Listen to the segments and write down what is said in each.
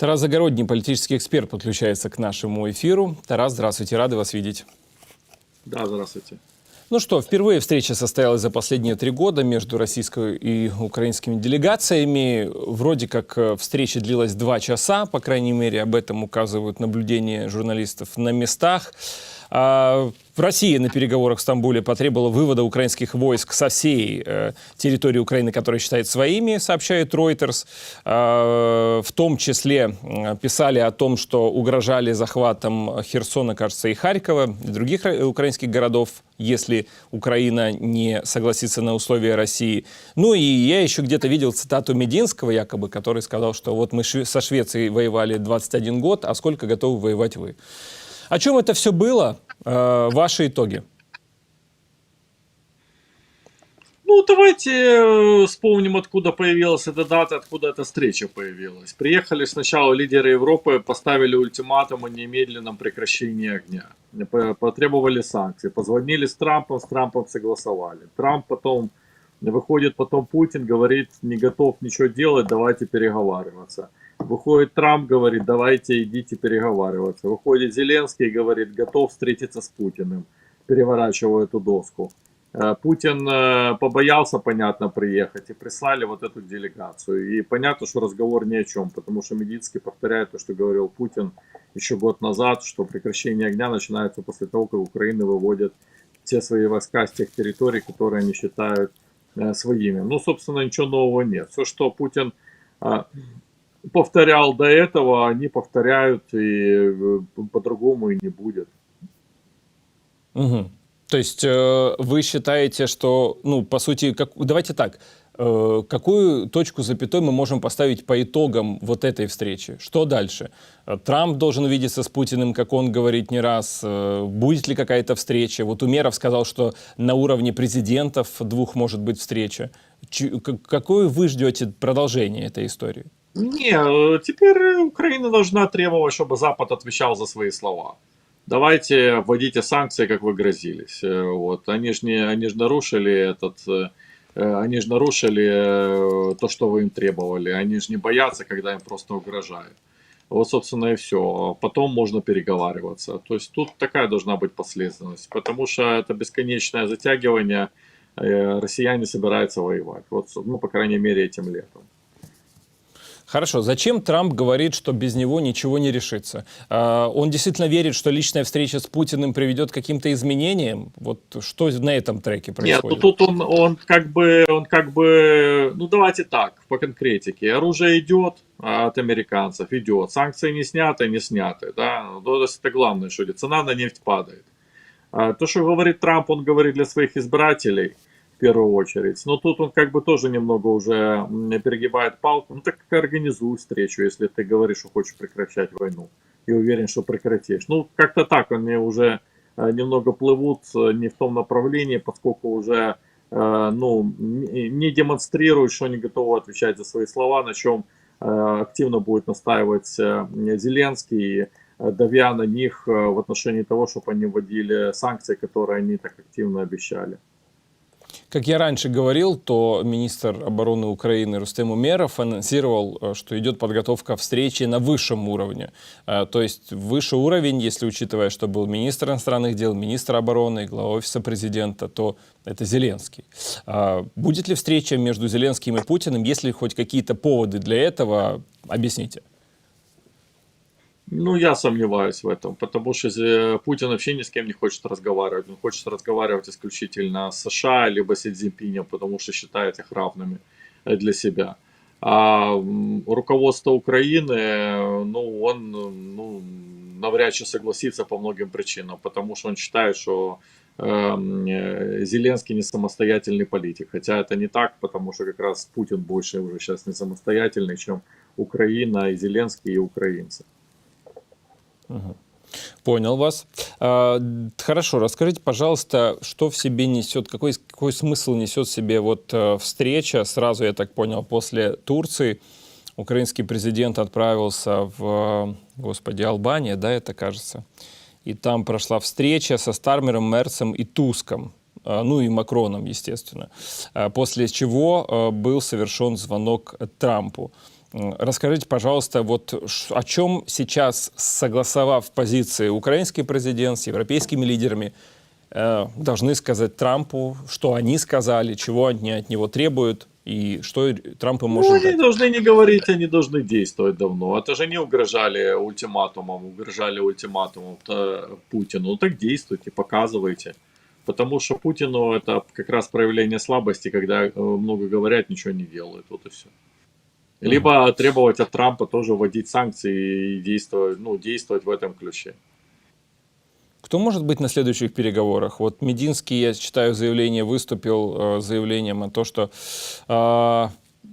Тарас Загородний, политический эксперт, подключается к нашему эфиру. Тарас, здравствуйте, рады вас видеть. Да, здравствуйте. Ну что, впервые встреча состоялась за последние три года между российской и украинскими делегациями. Вроде как э, встреча длилась два часа, по крайней мере, об этом указывают наблюдения журналистов на местах. А в России на переговорах в Стамбуле потребовала вывода украинских войск со всей э, территории Украины, которую считает своими, сообщает Reuters. А, в том числе писали о том, что угрожали захватом Херсона, кажется, и Харькова, и других ра- украинских городов, если Украина не согласится на условия России. Ну и я еще где-то видел цитату Мединского, якобы, который сказал, что вот мы со Швецией воевали 21 год, а сколько готовы воевать вы? О чем это все было? Э, ваши итоги. Ну, давайте э, вспомним, откуда появилась эта дата, откуда эта встреча появилась. Приехали сначала лидеры Европы, поставили ультиматум о немедленном прекращении огня. Потребовали санкций. Позвонили с Трампом, с Трампом согласовали. Трамп потом, выходит потом Путин, говорит, не готов ничего делать, давайте переговариваться. Выходит Трамп, говорит, давайте идите переговариваться. Выходит Зеленский, говорит, готов встретиться с Путиным. Переворачиваю эту доску. Э, Путин э, побоялся, понятно, приехать и прислали вот эту делегацию. И понятно, что разговор ни о чем, потому что Медицкий повторяет то, что говорил Путин еще год назад, что прекращение огня начинается после того, как Украина выводит все свои войска с тех территорий, которые они считают э, своими. Ну, собственно, ничего нового нет. Все, что Путин повторял до этого, они повторяют, и э, по-другому и не будет. Мгм. То есть э, вы считаете, что, ну, по сути, как, давайте так, э, какую точку запятой мы можем поставить по итогам вот этой встречи? Что дальше? Э, Трамп должен увидеться с Путиным, как он говорит не раз. Э, Будет ли какая-то встреча? Вот Умеров сказал, что на уровне президентов двух может быть встреча. Ч- к- какое вы ждете продолжение этой истории? Не, э, теперь Украина должна требовать, чтобы Запад отвечал за свои слова. Давайте вводите санкции, как вы грозились. Э, Вот. Они же не, они ж нарушили этот, э, э, они же нарушили э, то, что вы им требовали. Они же не боятся, когда им просто угрожают. Вот, собственно, и все. Потом можно переговариваться. То есть тут такая должна быть последовательность. Потому что это бесконечное затягивание. э, Россияне собираются воевать. Вот, ну, по крайней мере, этим летом. Хорошо, зачем Трамп говорит, что без него ничего не решится? А, Он действительно верит, что личная встреча с Путиным приведет к каким-то изменениям? Вот что на этом треке Нет, происходит? ну тут он, он как бы, он как бы, ну давайте так, по конкретике. Оружие идет от американцев, идет. Санкции не сняты, не сняты, да. Ну, то есть это главное, что цена на нефть падает. А, То, что говорит Трамп, он говорит для своих избирателей первую очередь. Но тут он как бы тоже немного уже перегибает палку. Ну так организуй встречу, если ты говоришь, что хочешь прекращать войну и уверен, что прекратишь. Ну как-то так они уже э, немного плывут э, не в том направлении, поскольку уже э, ну, не демонстрируют, что они готовы отвечать за свои слова, на чем активно будет настаивать Зеленский, давя на них в отношении того, чтобы они вводили санкции, которые они так активно обещали. Как я раньше говорил, то министр обороны Украины Рустем Умеров анонсировал, э, что идет подготовка встречи на высшем уровне. Э, То есть высший уровень, если учитывая, что был министр иностранных дел, министр обороны, глава офиса президента, то это Зеленский. А Будет ли встреча между Зеленским и Путиным? Есть ли хоть какие-то поводы для этого? Объясните. Ну, я сомневаюсь в этом, потому что э, Путин вообще ни с кем не хочет разговаривать. Он хочет разговаривать исключительно с США, либо с Си Цзиньпинем, потому что считает их равными э, для себя. А руководство Украины, ну, он, ну, навряд чи согласится по многим причинам, потому что он считает, что э, Зеленский не самостоятельный политик. Хотя это не так, потому что как раз Путин больше уже сейчас не самостоятельный, чем Украина и Зеленский и украинцы. Понял вас. А, Хорошо, расскажите, пожалуйста, что в себе несет, какой, какой смысл несет в себе вот э, встреча, сразу, я так понял, после Турции, украинский президент отправился в, господи, Албания, да, это кажется, и там прошла встреча со Стармером, Мерцем и Туском, а, ну и Макроном, естественно, А, после чего э, был совершен звонок Трампу. Расскажите, пожалуйста, вот о чем сейчас, согласовав позиции украинский президент с европейскими лидерами, э, должны сказать Трампу, что они сказали, чего они от него требуют и что и Трамп им Ну, может они дать? должны не говорить, они должны действовать давно. Это же не угрожали ультиматумом, угрожали ультиматумом э, Путину. Ну так действуйте, показывайте. Потому что Путину это как раз проявление слабости, когда э, много говорят, ничего не делают. Вот и все. Либо требовать от Трампа тоже вводить санкции и действовать, ну, действовать в этом ключе. Кто может быть на следующих переговорах? Вот Мединский, я читаю заявление, выступил э, заявлением о том, что э,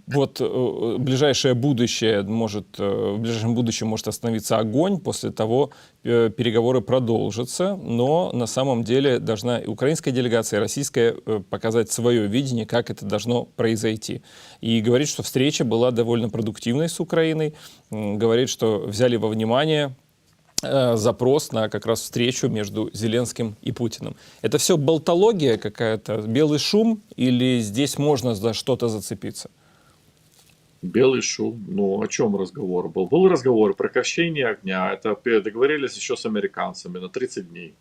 вот э, ближайшее будущее может, э, в ближайшем будущем может остановиться огонь, после того э, переговоры продолжатся, но на самом деле должна и украинская делегация, и российская э, показать свое видение, как это должно произойти. И говорит, что встреча была довольно продуктивной с Украиной, говорит, что взяли во внимание э, запрос на как раз встречу между Зеленским и Путиным. Это все болтология какая-то, белый шум, или здесь можно за что-то зацепиться? Белый шум. Ну, о чем разговор был? Был разговор о прекращении огня. Это договорились еще с американцами на 30 дней.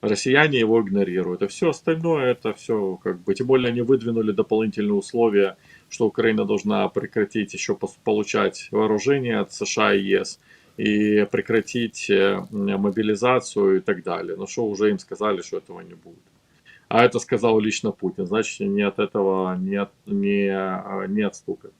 Россияне его игнорируют. А все остальное, это все как бы... Тем более они выдвинули дополнительные условия, что Украина должна прекратить еще получать вооружение от США и ЕС и прекратить э, мобилизацию и так далее. Но что уже им сказали, что этого не будет. А это сказал лично Путин. Значит, не от этого не, от- не, а, не отступят.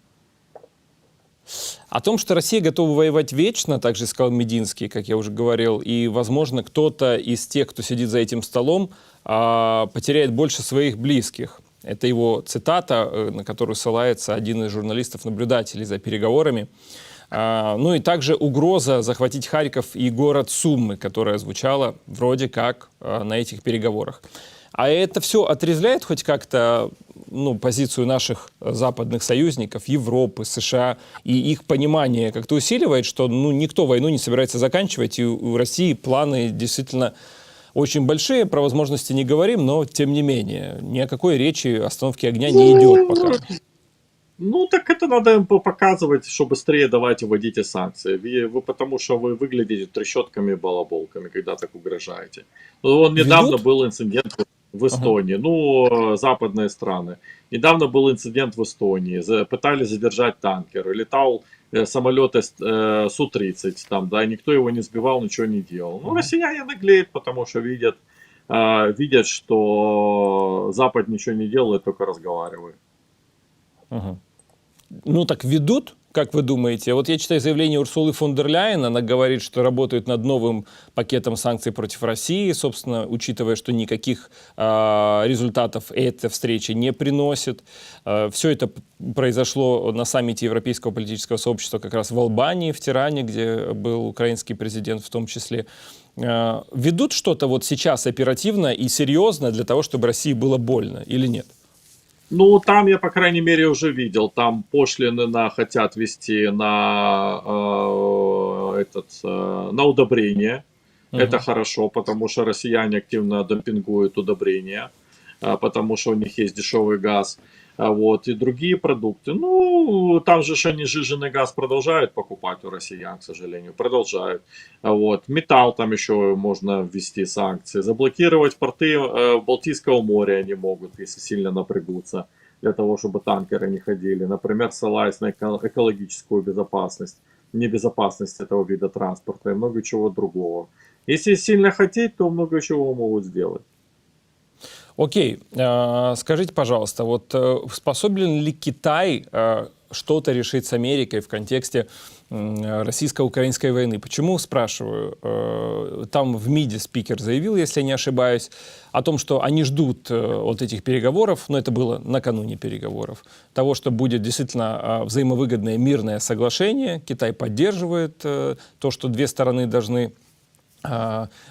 О том, что Россия готова воевать вечно, также сказал Мединский, как я уже говорил, и, возможно, кто-то из тех, кто сидит за этим столом, а, потеряет больше своих близких. Это его цитата, э, на которую ссылается один из журналистов-наблюдателей за переговорами. А, Ну и также угроза захватить Харьков и город Суммы, которая звучала вроде как а, на этих переговорах. А это все отрезвляет хоть как-то ну, позицию наших э, западных союзников, Европы, США, и их понимание как-то усиливает, что ну, никто войну не собирается заканчивать, и у России планы действительно очень большие, про возможности не говорим, но тем не менее, ни о какой речи остановки огня не идет пока. Ну, так это надо им по- показывать, что быстрее давайте вводите санкции. Вы, вы- потому что вы выглядите трещотками и балаболками, когда так угрожаете. Ну, вон недавно Ведут? был инцидент в Эстонии. Ну, э, западные страны. Недавно был инцидент в Эстонии. Пытались задержать танкер. Летал э, самолет э, Су-30 там, да, никто его не сбивал, ничего не делал. Ну, россияне наглеют, потому что видят, видят, что Запад ничего не делает, только разговаривает. Ага. Ну так ведут, как вы думаете? Вот я читаю заявление Урсулы фон дер Ляйен, она говорит, что работают над новым пакетом санкций против России, собственно, учитывая, что никаких а, результатов эта встреча не приносит. все это произошло на саммите Европейского политического сообщества как раз в Албании, в Тиране, где был украинский президент в том числе. А, ведут что-то вот сейчас оперативно и серьезно для того, чтобы России было больно или нет? Ну, там я, по крайней мере, уже видел. Там пошлины на, хотят вести на, э, этот, э, на удобрение. Мгм. Это хорошо, потому что россияне активно демпингуют удобрения, потому что у них есть дешевый газ. А Вот, и другие продукты. Ну, там же они жиженый газ продолжают покупать у россиян, к сожалению. Продолжают. А Вот. Металл там еще можно ввести санкции. Заблокировать порты э, Балтийского моря они могут, если сильно напрягутся, для того, чтобы танкеры не ходили. Например, ссылаясь на эко- экологическую безопасность, небезопасность этого вида транспорта и много чего другого. Если сильно хотеть, то много чего могут сделать. Окей, э, скажите, пожалуйста, вот э, способен ли Китай э, что-то решить с Америкой в контексте российско-украинской войны? Почему, спрашиваю, Э, там в МИДе спикер заявил, если я не ошибаюсь, о том, что они ждут вот этих переговоров, но это было накануне переговоров, того, что будет действительно э, взаимовыгодное мирное соглашение. Китай поддерживает то, что две стороны должны а,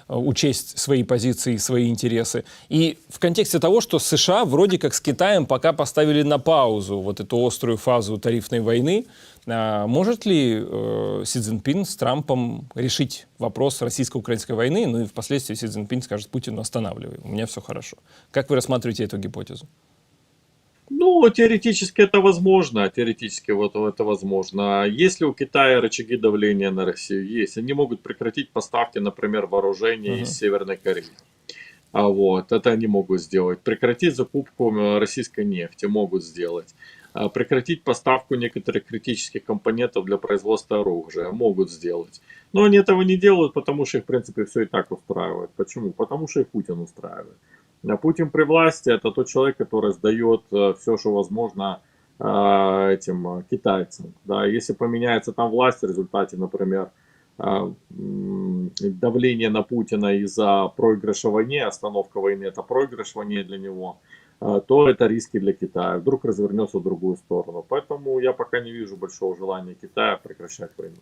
учесть свои позиции свои интересы. И в контексте того, что США вроде как с Китаем пока поставили на паузу вот эту острую фазу тарифной войны, а, может ли э, Си Цзиньпин с Трампом решить вопрос российско-украинской войны, ну и впоследствии Си Цзиньпин скажет Путину останавливай, у меня все хорошо. Как вы рассматриваете эту гипотезу? Ну, теоретически это возможно, теоретически вот это возможно. Есть ли у Китая рычаги давления на Россию? Есть. Они могут прекратить поставки, например, вооружений Мгм. из Северной Кореи. А вот, это они могут сделать. Прекратить закупку э, российской нефти могут сделать. А Прекратить поставку некоторых критических компонентов для производства оружия могут сделать. Но они этого не делают, потому что их, в принципе, все и так устраивает. Почему? Потому что их Путин устраивает. А Путин при власти это тот человек, который сдает все, что возможно э, этим э, китайцам. Да, если поменяется там власть в результате, например, э, давление на Путина из-за проигрыша в войне, остановка войны это проигрыш войне для него, э, то это риски для Китая. Вдруг развернется в другую сторону. Поэтому я пока не вижу большого желания Китая прекращать войну.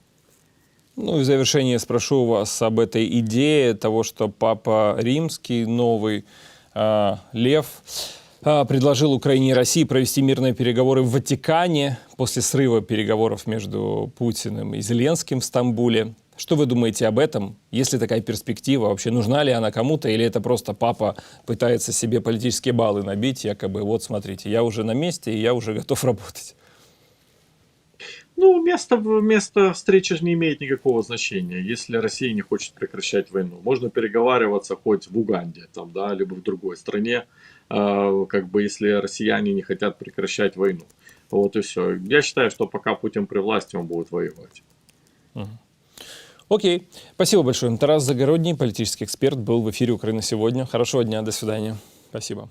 Ну и в завершение спрошу вас об этой идее того, что Папа Римский, новый э, Лев, э, предложил Украине и России провести мирные переговоры в Ватикане после срыва переговоров между Путиным и Зеленским в Стамбуле. Что вы думаете об этом? Есть ли такая перспектива? Вообще нужна ли она кому-то? Или это просто папа пытается себе политические баллы набить, якобы, вот смотрите, я уже на месте, и я уже готов работать? Ну, место, место встречи же не имеет никакого значения, если Россия не хочет прекращать войну. Можно переговариваться хоть в Уганде, там, да, либо в другой стране, э, как бы если россияне не хотят прекращать войну. Вот и все. Я считаю, что пока Путин при власти, он будет воевать. Окей. Спасибо большое. Тарас Загородний, политический эксперт, был в эфире «Украина сегодня». Хорошего дня. До свидания. Спасибо.